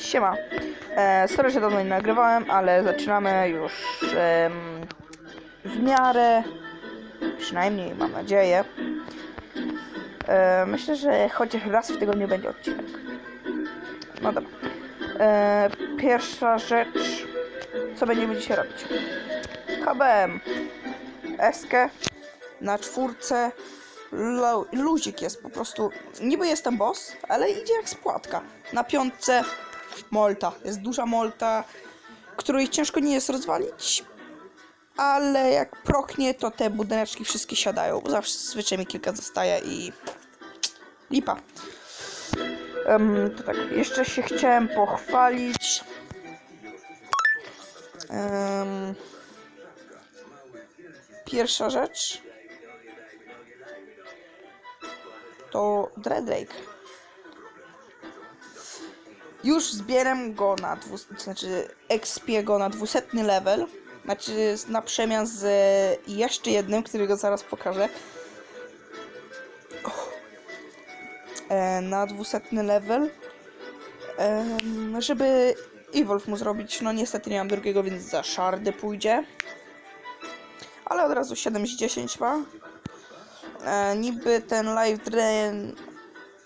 Siema. E, sorry, że dawno nie nagrywałem, ale zaczynamy już em, w miarę, przynajmniej mam nadzieję. E, myślę, że chociaż raz w tygodniu będzie odcinek. No dobra. E, pierwsza rzecz, co będziemy dzisiaj robić? KBM. Eskę na czwórce. Lu- luzik jest po prostu. Niby jestem boss, ale idzie jak spłatka. Na piątce Molta. Jest duża Molta, której ciężko nie jest rozwalić. Ale jak proknie, to te budyneczki wszystkie siadają. Zawsze zwyczaj mi kilka zostaje i lipa. Em, to tak, jeszcze się chciałem pochwalić. Em, pierwsza rzecz to Dreadrake. Już zbieram go na dwu, to znaczy expię go na 200 level. Znaczy na przemian z e, jeszcze jednym, którego zaraz pokażę. E, na 200 level. Em, żeby Evolve mu zrobić, no niestety nie mam drugiego, więc za szardy pójdzie. Ale od razu 7 z 10 ma. E, niby ten live drain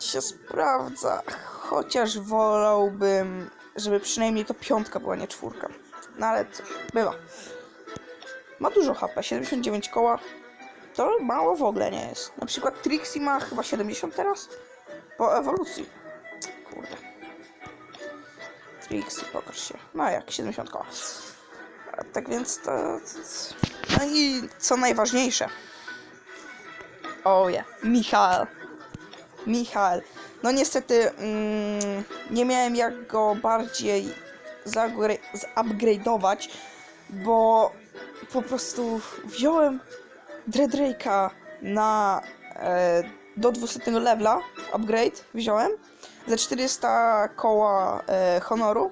się sprawdza, chociaż wolałbym, żeby przynajmniej to piątka była, nie czwórka. No ale cóż, bywa. Ma dużo HP, 79 koła. To mało w ogóle nie jest. Na przykład Trixie ma chyba 70 teraz? Po ewolucji. Kurde. Trixie, pokaż się. No jak, 70 koła. Tak więc to... No i co najważniejsze. O ja, Michał. Michał. No niestety mm, nie miałem jak go bardziej zupgrade'ować, bo po prostu wziąłem Dreadrake'a na e, do 200 levela upgrade wziąłem za 400 koła e, honoru.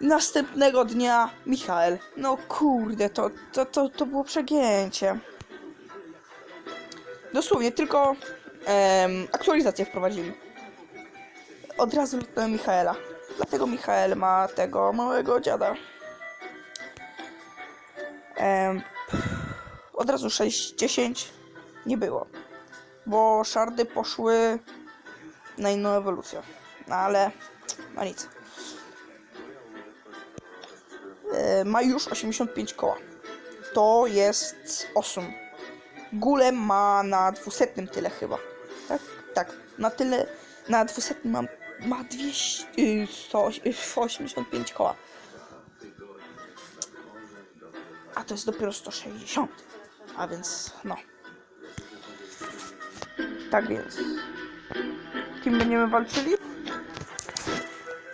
Następnego dnia Michael. No kurde, to, to, to, to było przegięcie. Dosłownie, tylko em, aktualizację wprowadzili. Od razu lutnąłem Michaela. Dlatego Michael ma tego małego dziada. Em, od razu 6-10 nie było. Bo szardy poszły na inną ewolucję. No ale, no nic. Ma już 85 koła. To jest awesome. Gulem ma na 200 tyle chyba. Tak? Tak. Na tyle. Na 200 mam. Ma 200. y, 100, y, 185 koła. A to jest dopiero 160. A więc no. Tak więc. Kim będziemy walczyli?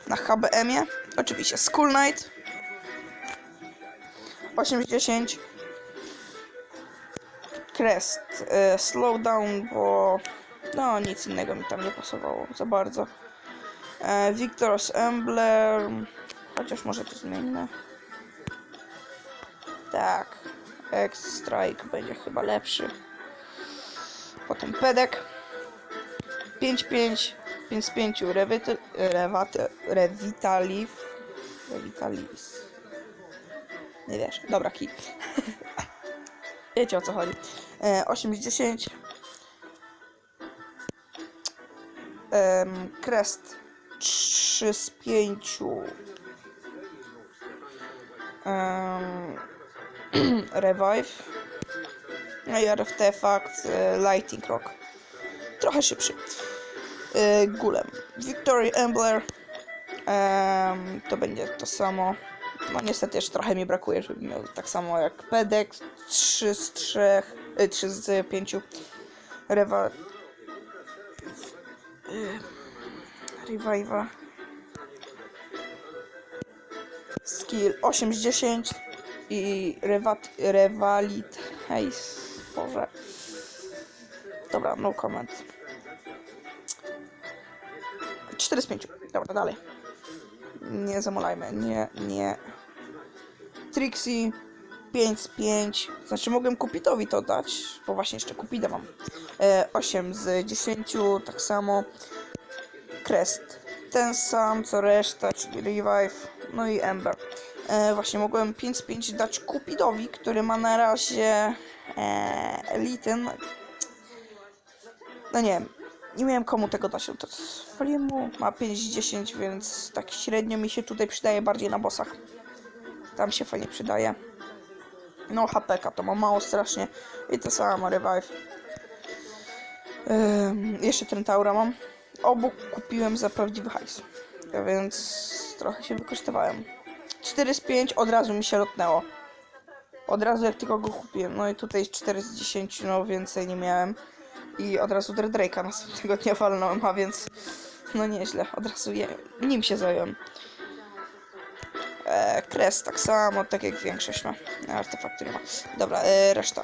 Na HBM-ie. Oczywiście School Knight. 8 z 10. Crest. E, slow down, bo no nic innego mi tam nie pasowało za bardzo. E, Victor's Emblem. Chociaż może to zmienimy. Tak. X-Strike będzie chyba lepszy. Potem Pedek. 5-5. 5 z 5 Revit- Rewat- Revitaliv. Revitalis. Nie wiesz. Dobra, kij. Wiecie o co chodzi. E, 8 z 10. Em, Crest 3 z 5. Em, Revive. No i artefakt e, Lighting Rock. Trochę szybszy. E, Gulem. Victory Embler. Em, to będzie to samo. No niestety jeszcze trochę mi brakuje, żeby miał tak samo jak Pedek. 3 z 3. Y, 3 z 5. Rewa... Y, Revive'a. Skill 8 z 10 i rewat, rewalit. Hej, Boże. Dobra, no comment. 4 z 5. Dobra, dalej. Nie zamolajmy. Nie, nie. Trixie 5 z 5. Znaczy mogłem Kupidowi to dać, bo właśnie jeszcze Kupida mam. E, 8 z 10, tak samo. Crest ten sam co reszta, czyli Revive, no i Ember. E, właśnie mogłem 5 z 5 dać Kupidowi, który ma na razie e, Eliten. No nie wiem, nie miałem komu tego dać, no to waliłem mu, ma 5 z 10, więc tak średnio mi się tutaj przydaje bardziej na bossach. Tam się fajnie przydaje. No HPK to ma mało strasznie i to samo Revive. Ym, jeszcze Trentaura mam. Obu kupiłem za prawdziwy hajs. Więc trochę się wykosztowałem. 4 z 5 od razu mi się lotnęło. Od razu jak tylko go kupiłem. No i tutaj 4 z 10, no więcej nie miałem. I od razu Dread Drake'a następnego dnia walnąłem, a więc no nieźle. Od razu je, nim się zająłem. E, kres tak samo, tak jak większość ma. Artefaktu nie ma. Dobra, e, reszta.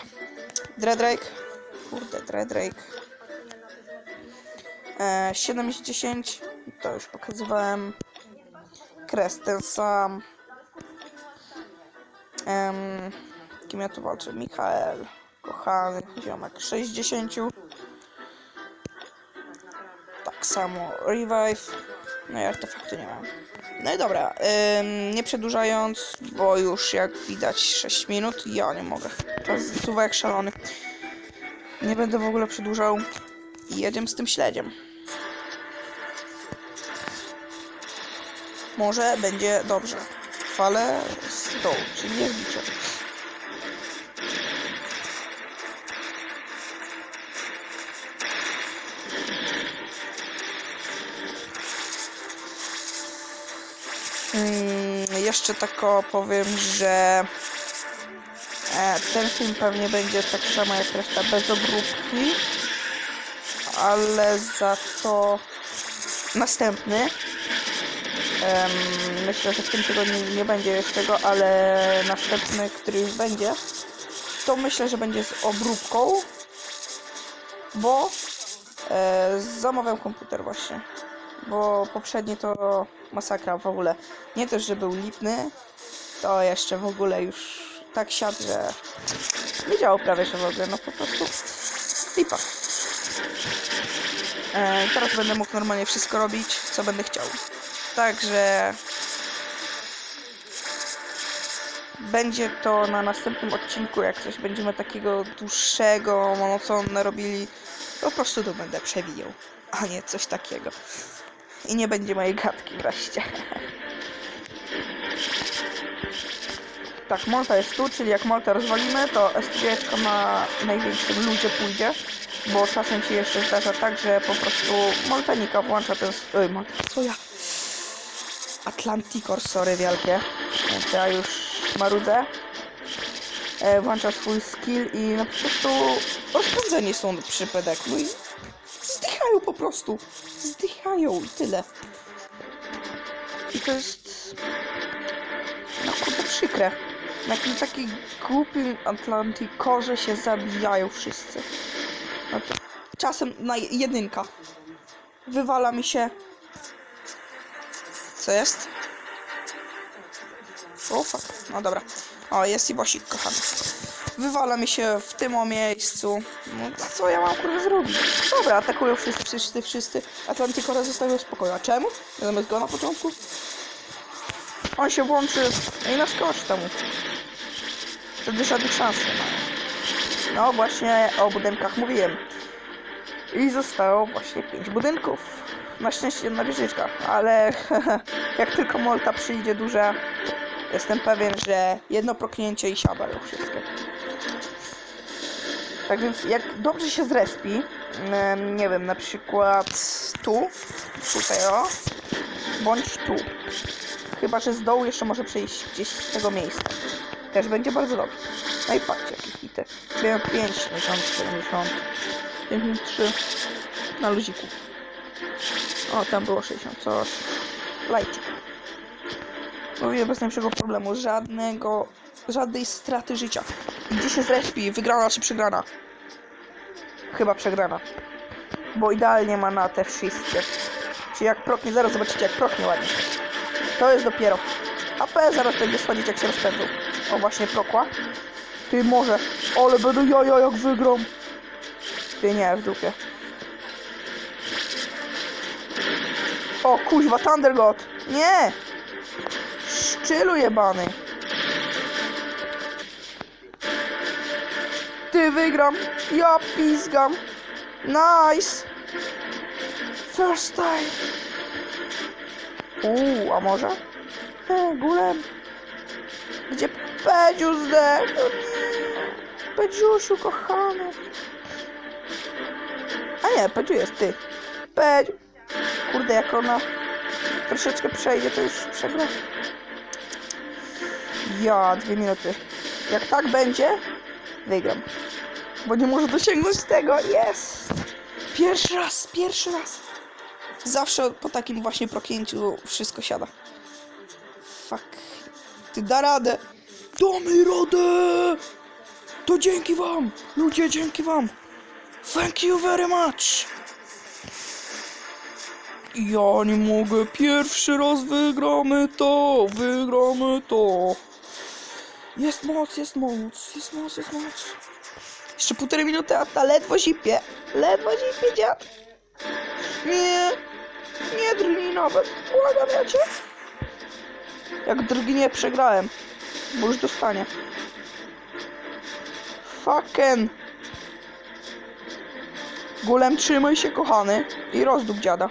Dread Drake. Kurde, Dread Drake. E, 7 z 10. To już pokazywałem. Kres ten sam. Em, kim ja tu walczę? Michael. Kochany ziomek. 6 z 10. Tak samo Revive. No i artefaktu nie mam. No i dobra, ym, nie przedłużając, bo już jak widać 6 minut, ja nie mogę. Czas zsuwa jak szalony. Nie będę w ogóle przedłużał. Jedziemy z tym śledziem. Może będzie dobrze. Fale z dołu, czyli jest bicie. Jeszcze tako powiem, że e, ten film pewnie będzie tak samo jak reszta bez obróbki, ale za to następny. Myślę, że w tym tygodniu nie będzie jeszcze go, ale następny, który już będzie, to myślę, że będzie z obróbką, bo e, zamawiam komputer właśnie. Bo poprzedni to masakra w ogóle. Nie też, że był lipny, to jeszcze w ogóle już tak siadł, że nie działał prawie że w ogóle, no po prostu lipa. E, teraz będę mógł normalnie wszystko robić, co będę chciał. Także będzie to na następnym odcinku, jak coś będziemy takiego dłuższego, monotonne robili, po prostu to będę przewijał, a nie coś takiego. I nie będzie mojej gadki wreszcie. Tak, Molta jest tu, czyli jak Molta rozwalimy, to STG na największym ludzie pójdzie, bo czasem się jeszcze zdarza tak, że po prostu Moltanika włącza ten... Oj, Molta, co ja? Atlanticor, sorry wielkie. Więc ja już marudzę. E, włącza swój skill i no po prostu rozpędzeni są przy pedeku i prostu. Zdychają i tyle. I to jest... No kurde przykre. Na jakim takim głupim Atlantikorze się zabijają wszyscy. No czasem na jedynka. Wywala mi się co jest? O fuck, no dobra. O, jest i bosik, kochany. Wywala mi się w tym o miejscu. No co ja mam kurde zrobić? Dobra, atakują wszyscy, wszyscy, wszyscy. Atlantikora zostawił spokoju. A czemu? Zamiast go na początku? On się włączy i naskoczy temu. Wtedy żadnych szans nie ma. No właśnie o budynkach mówiłem. I zostało właśnie pięć budynków. Na szczęście na wieżyczkach, ale jak tylko Molta przyjdzie duża, jestem pewien, że jedno proknięcie i siada już wszystkie. Tak więc jak dobrze się zrespi, nie wiem, na przykład tu, tutaj o, bądź tu. Chyba, że z dołu jeszcze może przejść gdzieś z tego miejsca. Też będzie bardzo dobrze. No i patrzcie, jakie hity. Miałem 5, 60, 70, 53 na luziku. O, tam było 60 coś. Lajcik. Mówię bez najmniejszego problemu. Żadnego, żadnej straty życia. Gdzie się zrespi? Wygrana czy przegrana? Chyba przegrana. Bo idealnie ma na te wszystkie. Czyli jak proknie, zaraz zobaczycie jak proknie ładnie. To jest dopiero. AP zaraz będzie schodzić jak się rozpędzą. O właśnie prokła. Ty może. Ale będę jaja jak wygram. Ty nie, w dupie. O kuźwa, Thunder God. Nie! Szczylu jebany. Ty wygram. Ja pizgam. Nice. First time. Uuu, a może? E, gulem. Gdzie Pedziu zdechł? O nie. Pedziusiu, kochany. A nie, Pedziu jest ty. Pedziu. Kurde, jak ona troszeczkę przejdzie, to już przegra. Ja, dwie minuty. Jak tak będzie, wygram. Bo nie może dosięgnąć tego. Jest! Pierwszy raz, pierwszy raz. Zawsze po takim właśnie proknięciu wszystko siada. Fuck. Ty da radę. Damy radę! To dzięki wam! Ludzie, dzięki wam! Thank you very much! Ja nie mogę. Pierwszy raz wygramy to. Wygramy to. Jest moc, jest moc, jest moc, jest moc. Jeszcze półtorej minuty, a ta ledwo zipie. Ledwo zipie, dziad. Nie. Nie drgnij nawet. Błagam ja cię. Jak drgnie, przegrałem. Bo już dostanie. Fucking. Gulem, trzymaj się, kochany. I rozdup dziada.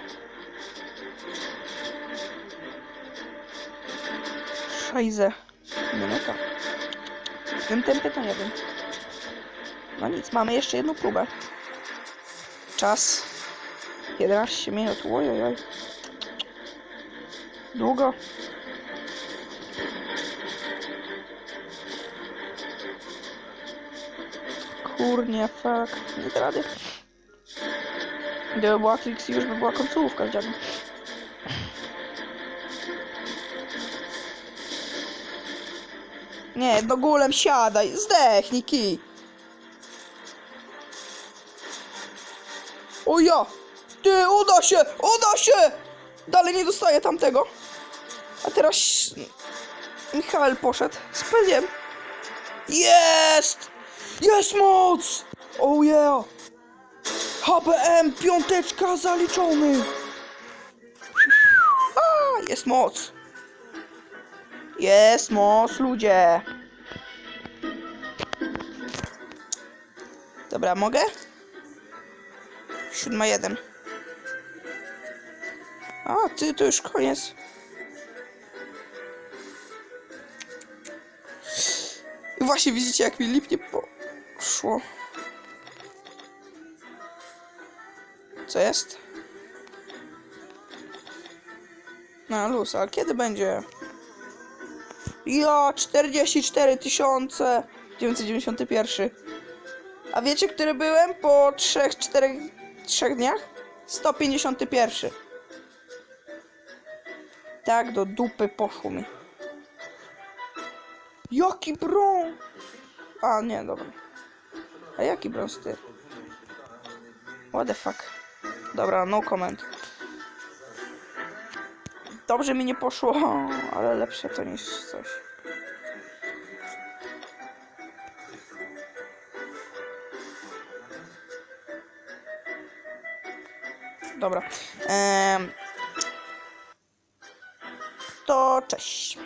Szajze. Minuta. W tym tempie to nie wiem. No nic, mamy jeszcze jedną próbę. Czas. 11 minut. Ojojoj. Długo. Kurnie, fuck. Nie rady. Gdyby była Trixie, już by była końcówka z dziadem. Nie, do gulem siadaj, zdechnij kij. O ja! Ty, uda się! Uda się! Dalej nie dostaję tamtego. A teraz... Michael poszedł z. Jest! Jest moc! Oh yeah! HBM, piąteczka zaliczony! A, jest moc! Jest moc, ludzie! Dobra, mogę? Siódma jeden. A, ty, to już koniec. I właśnie widzicie, jak mi lipnie poszło. Co jest? Na luz, a kiedy będzie? Ja, 44 tysiące 991. A wiecie, który byłem po 3, 4, 3 dniach? 151. Tak, do dupy poszło mi. Jaki brąz? A, nie, dobra. A jaki brąz ty? What the fuck? Dobra, no comment. Dobrze mi nie poszło, ale lepsze to niż coś. Dobra. Em, to cześć.